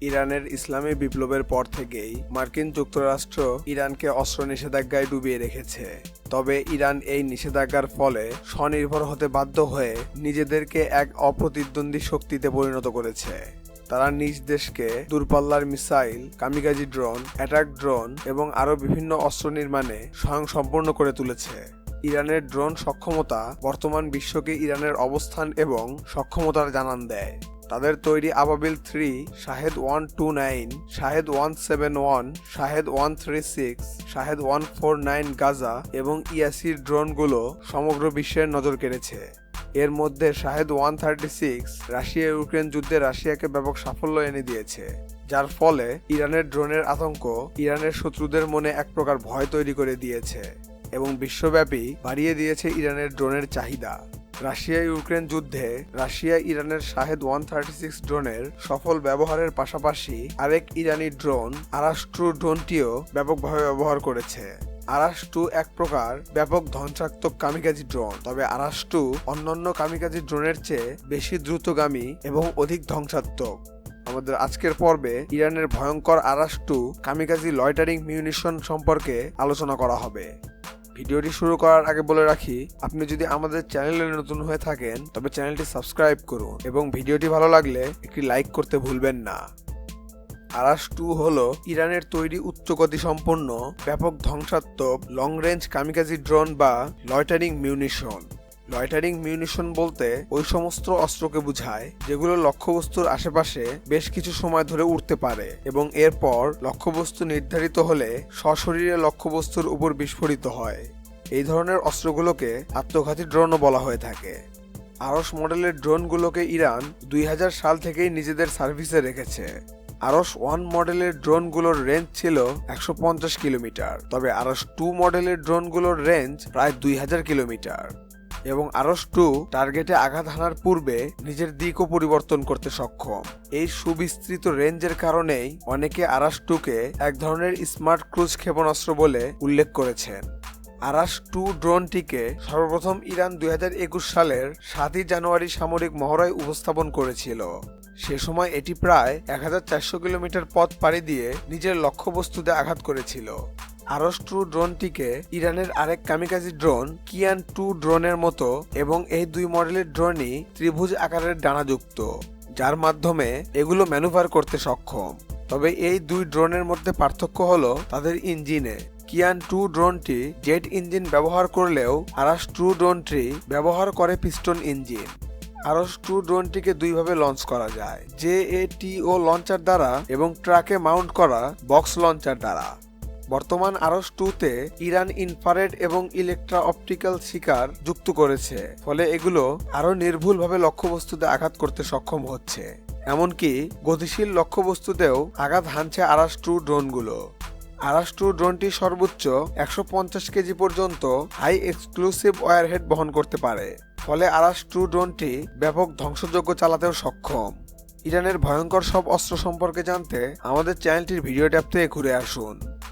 ইরানের ইসলামী বিপ্লবের পর থেকেই মার্কিন যুক্তরাষ্ট্র ইরানকে অস্ত্র নিষেধাজ্ঞায় ডুবিয়ে রেখেছে। তবে ইরান এই নিষেধাজ্ঞার ফলে স্বনির্ভর হতে বাধ্য হয়ে নিজেদেরকে এক অপ্রতিদ্বন্দ্বী শক্তিতে পরিণত করেছে। তারা নিজ দেশকে দূরপাল্লার missile, kamikaze drone, attack drone এবং আরও বিভিন্ন অস্ত্র নির্মাণে স্বয়ংসম্পূর্ণ করে তুলেছে। ইরানের ড্রোন সক্ষমতা বর্তমান বিশ্বকে ইরানের অবস্থান এবং সক্ষমতার জানান দেয়। তাদের তৈরি Ababil three, Shahed one two nine, Shahed one seven one, Shahed one three six, Shahed one four nine Gaza এবং ইয়াসির ড্রোনগুলো সমগ্র বিশ্বের নজর কেড়েছে। এর মধ্যে Shahed one thirty six Russia Ukraine যুদ্ধে রাশিয়াকে ব্যাপক সাফল্য এনে দিয়েছে, যার ফলে ইরানের ড্রোনের আতঙ্ক ইরানের শত্রুদের মনে এক প্রকার ভয় তৈরি করে দিয়েছে এবং বিশ্বব্যাপী বাড়িয়ে দিয়েছে ইরানের ড্রোনের চাহিদা। রাশিয়া ইউক্রেন যুদ্ধে রাশিয়া ইরানের শাহেদ ওয়ান থার্টি সিক্স ড্রোনের সফল ব্যবহারের পাশাপাশি আরেক ইরানি ড্রোন আরাষ্ট্রু ড্রোনটিও ব্যাপকভাবে ব্যবহার করেছে। আরাস টু এক প্রকার ব্যাপক ধ্বংসাত্মক কামিকাজি ড্রোন, তবে আরাস টু অন্যান্য কামিকাজি ড্রোনের চেয়ে বেশি দ্রুতগামী এবং অধিক ধ্বংসাত্মক। আমাদের আজকের পর্বে ইরানের ভয়ঙ্কর Arash two kamikaze loitering munition সম্পর্কে আলোচনা করা হবে। ভিডিওটি শুরু করার আগে বলে রাখি, আপনি যদি আমাদের চ্যানেলে নতুন হয়ে থাকেন, তবে চ্যানেলটি সাবস্ক্রাইব করুন এবং ভিডিওটি ভালো লাগলে একটি লাইক করতে ভুলবেন না। আরাস টু হল, ইরানের তৈরি উচ্চগতি সম্পন্ন, ব্যাপক ধ্বংসাত্মক লং রেঞ্জ কামিকাজি ড্রোন বা লয়টারিং মিউনিশন লয়টারিং মিউনিশন বলতে ওই সমস্ত অস্ত্রকে বোঝায়, যেগুলো লক্ষ্যবস্তুর আশেপাশে বেশ কিছু সময় ধরে উঠতে পারে এবং এরপর লক্ষ্যবস্তু নির্ধারিত হলে সশরীরে লক্ষ্যবস্তুর উপর বিস্ফোরিত হয়। এই ধরনের অস্ত্রগুলোকে আত্মঘাতী ড্রোনও বলা হয়ে থাকে। আরস মডেলের ড্রোনগুলোকে ইরান দুই হাজার সাল থেকেই নিজেদের সার্ভিসে রেখেছে। আরস ওয়ান মডেলের ড্রোনগুলোর রেঞ্জ ছিল একশো পঞ্চাশ কিলোমিটার, তবে আরস টু মডেলের ড্রোনগুলোর রেঞ্জ প্রায় দুই হাজার কিলোমিটার। এবং আরস টু টার্গেটে আঘাত হানার পূর্বে নিজের দিকও পরিবর্তন করতে সক্ষম। এই সুবিস্তৃত রেঞ্জের কারণেই অনেকে আরাস টুকে এক ধরনের স্মার্ট ক্রুজ ক্ষেপণাস্ত্র বলে উল্লেখ করেছেন। আরাস টু ড্রোনটিকে সর্বপ্রথম ইরান দু হাজার একুশ সালের সাতই জানুয়ারি সামরিক মহড়ায় উপস্থাপন করেছিল। সে সময় এটি প্রায় এক হাজার চারশো কিলোমিটার পথ পাড়ি দিয়ে নিজের লক্ষ্যবস্তুতে আঘাত করেছিল। আরস টু ড্রোনটিকে ইরানের আরেক কামিকাজি ড্রোন কিয়ান টু ড্রোনের মতো এবং এই দুই মডেলের ড্রোনই ত্রিভুজ আকারের ডানাযুক্ত যার মাধ্যমে এগুলো ম্যানুভার করতে সক্ষম। তবে এই দুই ড্রোনের মধ্যে পার্থক্য হলো তাদের ইঞ্জিনে। কিয়ান টু ড্রোনটি জেট ইঞ্জিন ব্যবহার করলেও আরাস টু ড্রোনটি ব্যবহার করে পিস্টন ইঞ্জিন। আরস টু ড্রোনটিকে দুইভাবে লঞ্চ করা যায়, J A T O launcher দ্বারা এবং ট্রাকে মাউন্ট করা বক্স লঞ্চার দ্বারা। বর্তমান আরস টুতে ইরান ইনফারেড এবং ইলেকট্রা অপটিক্যাল শিকার যুক্ত করেছে, ফলে এগুলো আরও নির্ভুলভাবে লক্ষ্যবস্তুতে আঘাত করতে সক্ষম হচ্ছে। এমনকি গতিশীল লক্ষ্যবস্তুতেও আঘাত হানছে আরাস টু ড্রোনগুলো। আরাস টু ড্রোনটি সর্বোচ্চ একশো পঞ্চাশ কেজি পর্যন্ত হাই এক্সক্লুসিভ ওয়ারহেড বহন করতে পারে, ফলে আরাস টু ড্রোনটি ব্যাপক ধ্বংসযোগ্য চালাতেও সক্ষম। ইরানের ভয়ঙ্কর সব অস্ত্র সম্পর্কে জানতে আমাদের চ্যানেলটির ভিডিও ট্যাব থেকে ঘুরে আসুন।